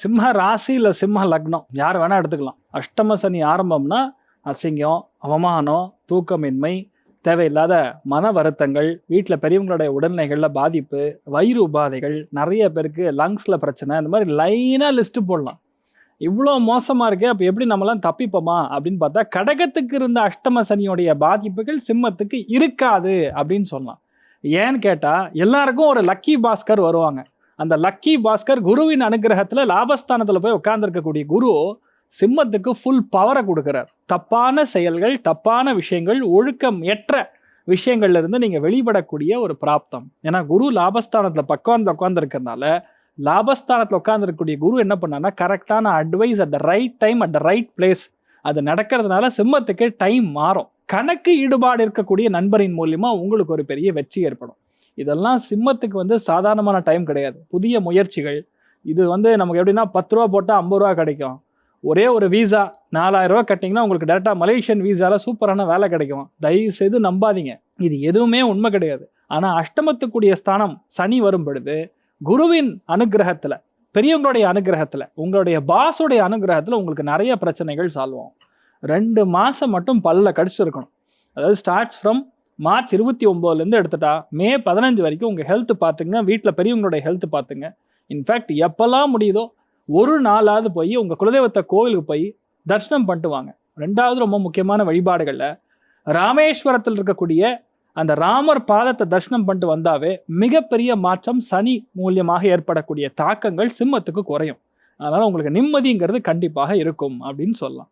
சிம்ம ராசி இல்லை சிம்ம லக்னம். யார் வேணால் எடுத்துக்கலாம். அஷ்டம சனி ஆரம்பம்னா அசிங்கம் அவமானம் தூக்கமின்மை தேவையில்லாத மன வருத்தங்கள் வீட்டில் பெரியவங்களுடைய உடல்நிலைகளில் பாதிப்பு வயிறு உபாதைகள் நிறைய பேருக்கு லங்ஸில் பிரச்சனை இந்த மாதிரி லைனாக லிஸ்ட்டு போடலாம். இவ்வளோ மோசமாக இருக்கே அப்போ எப்படி நம்மளாம் தப்பிப்போமா? அப்படின்னு பார்த்தா கடகத்துக்கு இருந்த அஷ்டம சனியோடைய பாதிப்புகள் சிம்மத்துக்கு இருக்காது அப்படின்னு சொல்லலாம். ஏன்னு கேட்டால் எல்லாருக்கும் ஒரு லக்கி பாஸ்கர் வருவாங்க. அந்த லக்கி பாஸ்கர் குருவின் அனுகிரகத்தில் லாபஸ்தானத்தில் போய் உட்கார்ந்துருக்கக்கூடிய குரு சிம்மத்துக்கு ஃபுல் பவரை கொடுக்குறார். தப்பான செயல்கள் தப்பான விஷயங்கள் ஒழுக்கம் எற்ற விஷயங்கள்ல இருந்து நீங்க வெளிப்படக்கூடிய ஒரு பிராப்தம். ஏன்னா குரு லாபஸ்தானத்துல பக்கம் உட்காந்துருக்கறனால லாபஸ்தானத்தில் உட்காந்துருக்கக்கூடிய குரு என்ன பண்ணான்னா கரெக்டான advice at the right time at the right place அது நடக்கிறதுனால சிம்மத்துக்கு டைம் மாறும். கணக்கு ஈடுபாடு இருக்கக்கூடிய நண்பரின் மூலியமா உங்களுக்கு ஒரு பெரிய வெற்றி ஏற்படும். இதெல்லாம் சிம்மத்துக்கு வந்து சாதாரணமான டைம் கிடையாது. புதிய முயற்சிகள். இது வந்து நமக்கு எப்படின்னா பத்து ரூபா போட்டால் ஐம்பது ரூபா கிடைக்கும். ஒரே ஒரு வீசா நாலாயிரம் ரூபா கட்டிங்கன்னா உங்களுக்கு டேரெக்டாக மலேசியன் வீசாவில் சூப்பரான வேலை கிடைக்கும். தயவு செய்து நம்பாதீங்க. இது எதுவுமே உண்மை கிடையாது. ஆனால் அஷ்டமத்துக்குரிய ஸ்தானம் சனி வரும் பொழுது குருவின் அனுகிரகத்தில் பெரியவங்களுடைய அனுகிரகத்தில் உங்களுடைய பாஸுடைய அனுகிரகத்தில் உங்களுக்கு நிறைய பிரச்சனைகள் சால்வ் ஆகும். ரெண்டு மாதம் மட்டும் பல்ல கடிச்சிருக்கணும். அதாவது ஸ்டார்ட்ஸ் ஃப்ரம் மார்ச் இருபத்தி ஒம்போதுலேருந்து எடுத்துட்டா மே பதினஞ்சு வரைக்கும் உங்கள் ஹெல்த் பார்த்துங்க வீட்டில் பெரியவங்களுடைய ஹெல்த் பார்த்துங்க. இன்ஃபேக்ட் எப்போல்லாம் முடியுதோ ஒரு நாளாவது போய் உங்கள் குலதெய்வத்தை கோவிலுக்கு போய் தரிசனம் பண்ணிட்டு வாங்க. ரெண்டாவது ரொம்ப முக்கியமான வழிபாடுகளில் ராமேஸ்வரத்தில் இருக்கக்கூடிய அந்த ராமர் பாதத்தை தரிசனம் பண்ணிட்டு வந்தாவே மிகப்பெரிய மாற்றம் சனி மூலியமாக ஏற்படக்கூடிய தாக்கங்கள் சிம்மத்துக்கு குறையும். அதனால் உங்களுக்கு நிம்மதிங்கிறது கண்டிப்பாக இருக்கும் அப்படின்னு சொல்லலாம்.